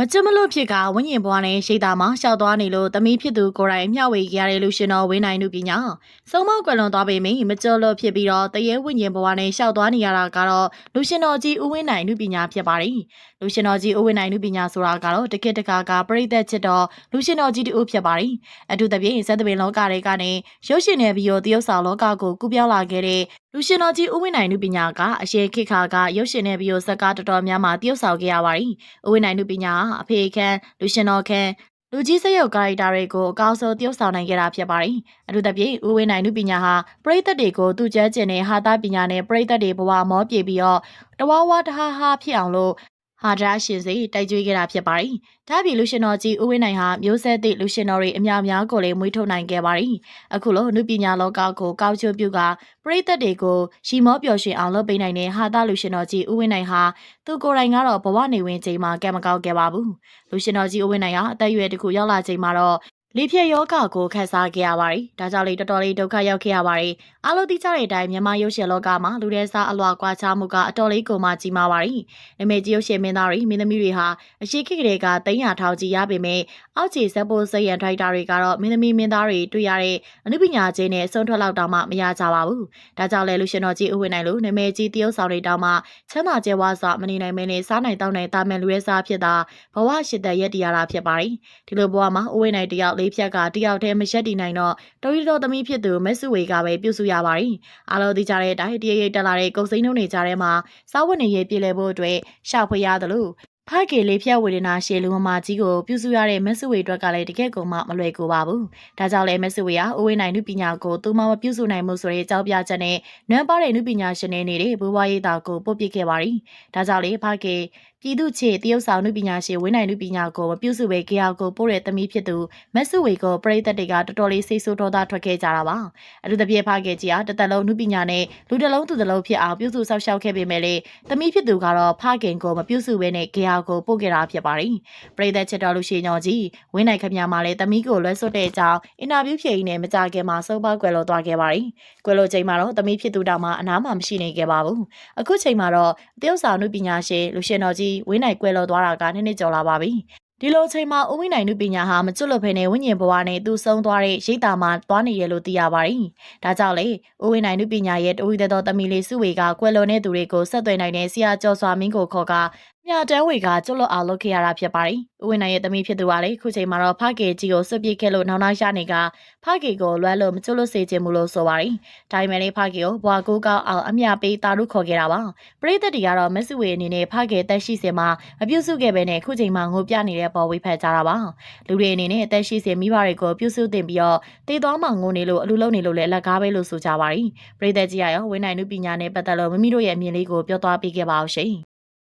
မကြမလို့ဖြစ်ကဝိညာဉ်ဘွားနဲ့ရှိတာမှာရှောက်သွားနေလို့သမီးဖြစ်သူကိုယ်တိုင်မျှဝေကြရတဲ့လူရှင်တော်ဝင်းနိုင်မှုပညာစုံမောက်ကွယ်လွန်သွားပေမယ့်မကြလို့ဖြစ်ပြီးတော့တရေဝိညာဉ်ဘွားနဲ့ရှောက်သွားနေရတာကတော့လူရှင်တော်ကြီးဦးဝင်းနိုင်မှုပညာဖြစ်ပါတယ်လူရှင်တော်ကြီးဦးဝင်းနိုင်မှုပညာဆိုတာကတော့တကစ်တကာကပြိသက်ချစ်တော်လူရှင်တော်ကြီးတူဖြစ်ပါတယ်အထူးသဖြင့်ဇက်သပင်လောကတွေကနေရုပ်ရှင်နယ်ပြီးတော့တရုတ်ဆောင်လောကကိုကူးပြောင်းလာခဲ့တဲ့ လူရှင်တော်ကြီးဦးဝင်းနိုင်မှုပညာကအရှိခေတ်ခါကရုပ်ရှင်နယ်ပြီးတော့ဇက်ကားတော်တော်များများတရုတ်ဆောင်ခဲ့ရပါတယ်ဦးဝင်းနိုင်မှုပညာအဖေခန့်လူရှင်တော်ခန့်လူကြီးစရုပ်ကာရီတာတွေကိုအကောင်းဆုံးတရုပ်ဆောင်နိုင်ခဲ့တာဖြစ်ပါတယ်။အထူးသဖြင့်ဦးဝင်းနိုင်မှုပညာဟာပရိသတ်တွေကိုသူကျဲကျင်တဲ့ဟာသားပညာနဲ့ပရိသတ်တွေဘဝမောပြေပြီးတော့တဝါဝါတဟာဟာဖြစ်အောင်လို့ ဟာဒရာရှင်စီတိုက်ကြွေးခဲ့တာဖြစ်ပါတယ်။ဒါ့အပြင်လူရှင်တော်ကြီးဦးဝင်းနိုင်ဟာမျိုးဆက်သည့်လူရှင်တော်တွေအများအများကိုလည်းမွေးထုတ်နိုင်ခဲ့ပါတယ်။အခုလိုနုပညာလောကကိုကောက်ချိုးပြုကပရိသတ်တွေကိုရှီမောပျော်ရွှင်အောင်လုပ်ပေးနိုင်တဲ့ဟာသားလူရှင်တော်ကြီးဦးဝင်းနိုင်ဟာသူကိုယ်တိုင်ကတော့ဘဝနေဝင်ချိန်မှာကံမကောက်ခဲ့ပါဘူး။လူရှင်တော်ကြီးဦးဝင်းနိုင်ဟာအသက်အရွယ်တစ်ခုရောက်လာချိန်မှာတော့ လေဖြတ်ယောဂကိုခန်းစားခဲ့ရပါတယ်။ဒါကြောင့်လေတော်တော်လေးဒုက္ခရောက်ခဲ့ရပါတယ်။အားလုံးသိကြတဲ့အတိုင်းမြန်မာရုပ်ရှင်လောကမှာလူတဲ့စားအလွာကွာခြားမှုကအတော်လေးကိုမှကြီးမားပါတယ်။နမေကြီးရုပ်ရှင်မင်းသားတွေမင်းသမီးတွေဟာအရှိခေတ်ကလေးကတိန်းရထောင်ကြီးရပေမဲ့အောက်ခြေဇက်ပိုးစရန်ထိုက်တာတွေကတော့မင်းသမီးမင်းသားတွေတွေ့ရတဲ့အနုပညာချင်းနဲ့အဆုံးထွက်လောက်တောင်မှမရကြပါဘူး။ဒါကြောင့်လေလူရှင်တော်ကြီးဦးဝင်းနိုင်လို့နမေကြီးတရုတ်ဆောင်တွေတောင်မှချမ်းသာကြဲဝါစွာမနေနိုင်မင်းနဲ့စားနိုင်တောင်းနိုင်တာမယ်လူရဲစားဖြစ်တာဘဝရှိတဲ့ရက်တရားတာဖြစ်ပါတယ်။ဒီလိုဘဝမှာဦးဝင်းနိုင်တယောက်လေးဖြတ်ကတယောက်တည်းမရက်တည်နိုင်တော့တော်ရီတော်သမီးဖြစ်သူမက်ဆူဝေကပဲပြုစုရပါတယ်။အားလုံးသိကြတဲ့အတိုင်းတရရိတ်တက်လာတဲ့ကုံစိမ့်နှုံတွေကြားထဲမှာစားဝတ်နေရေးပြည်လဲဖို့အတွက်ရှာဖွေရတယ်လို့ဖကေလေးဖြတ်ဝေဒနာရှေလူမမကြီးကိုပြုစုရတဲ့မက်ဆူဝေအတွက်ကလည်းတကယ့်ကိုမှမလွယ်ကူပါဘူး။ဒါကြောင့်လည်းမက်ဆူဝေဟာအိုးဝေးနိုင်နုပညာကိုသူမှမပြုစုနိုင်မှုဆိုတဲ့အကြောင်းပြချက်နဲ့နွမ်းပါတဲ့နုပညာရှင်တွေနေတဲ့ဘိုးဘွားရေးတာကိုပို့ပစ်ခဲ့ပါရီ။ဒါကြောင့်လေဖကေပြည်သူ့ချေတရုတ်ဆောင်နုပညာရှင်ဝင်းနိုင်နုပညာကိုမပြုစုပဲကြောက်ကိုပို့တဲ့သမီးဖြစ်သူမက်ဆူဝေကိုပရိသတ်တွေကတော်တော်လေးစိတ်ဆိုးဒေါသထွက်ခဲ့ကြတာပါအထူးသဖြင့်ဖခဲ့ကြီးဟာတသက်လုံးနုပညာနဲ့လူတစ်လုံးသူတစ်လုံးဖြစ်အောင်ပြုစုဆောက်ရှောက်ခဲ့ပေမဲ့လေသမီးဖြစ်သူကတော့ဖခင်ကိုမပြုစုဘဲနဲ့ကြောက်ကိုပို့ခဲ့တာဖြစ်ပါတယ်ပရိသတ်ချစ်တော်လူရှိညောကြီးဝင်းနိုင်ခမများမှာလည်းသမီးကိုလွှဲစွတ်တဲ့အကြောင်းအင်တာဗျူးဖြေရင်းနဲ့မကြခင်မှာစုံပေါက်ကွယ်လို့သွားခဲ့ပါတယ်ကွယ်လို့ချိန်မှာတော့သမီးဖြစ်သူတောင်မှအနားမှမရှိနေခဲ့ပါဘူးအခုချိန်မှာတော့တရုတ်ဆောင်နုပညာရှင်လူရှင်တော်ကြီးဝင်းနိုင်ကွယ်လို့သွားတာကနှစ်နှစ်ကျော်လာပါပြီဒီလိုချိန်မှာဦးဝိနိုင်နုပညာဟာမကျွတ်လွတ်ဖဲနဲ့ဝိညာဉ်ဘဝနဲ့သူဆုံးသွားတဲ့ရိတ်တာမှာသွားနေရလို့သိရပါတယ်။ဒါကြောင့်လေဦးဝိနိုင်နုပညာရဲ့တဝိသက်သောတမီလေးစုဝေကကွယ်လွန်တဲ့သူတွေကိုဆက်သွယ်နိုင်တဲ့ဆရာကျော်စွာမင်းကိုခေါ်က မြတန်းဝေကကျွတ်လွတ်အောင်လုပ်ခဲ့ရတာဖြစ်ပါတယ်။ဦးဝိနိုင်ရဲ့တမီဖြစ်သူကလေခုချိန်မှာတော့ဖကေကြီးကိုစွပ်ပစ်ခဲ့လို့နောင်နောက်ရနေကဖကေကိုလွမ်းလို့မကျွတ်လွတ်စေခြင်းမလို့ဆိုပါတယ်။ဒါပေမဲ့လေဖကေကိုဘွာကိုကောက်အောင်အမြပေးတာတို့ခေါ်ခဲ့တာပါ။ပရိသတ်တွေကတော့မက်ဆူဝေအနေနဲ့ဖကေတက်ရှိစင်မှာအပြုစုခဲ့ပဲနဲ့ခုချိန်မှာငိုပြနေတဲ့ပေါ်ဝေဖက်ကြတာပါ။လူတွေအနေနဲ့အသက်ရှိစင်မိဘတွေကိုပြုစုတင်ပြီးတော့တည်သွားမှငိုနေလို့အလူလုံးနေလို့လည်းအလကားပဲလို့ဆိုကြပါတယ်။ပရိသတ်ကြီးကရောဝင်းနိုင်နုပညာနဲ့ပတ်သက်လို့မိမိတို့ရဲ့အမြင်လေးကိုပြောသွားပေးခဲ့ပါအောင်ရှင်။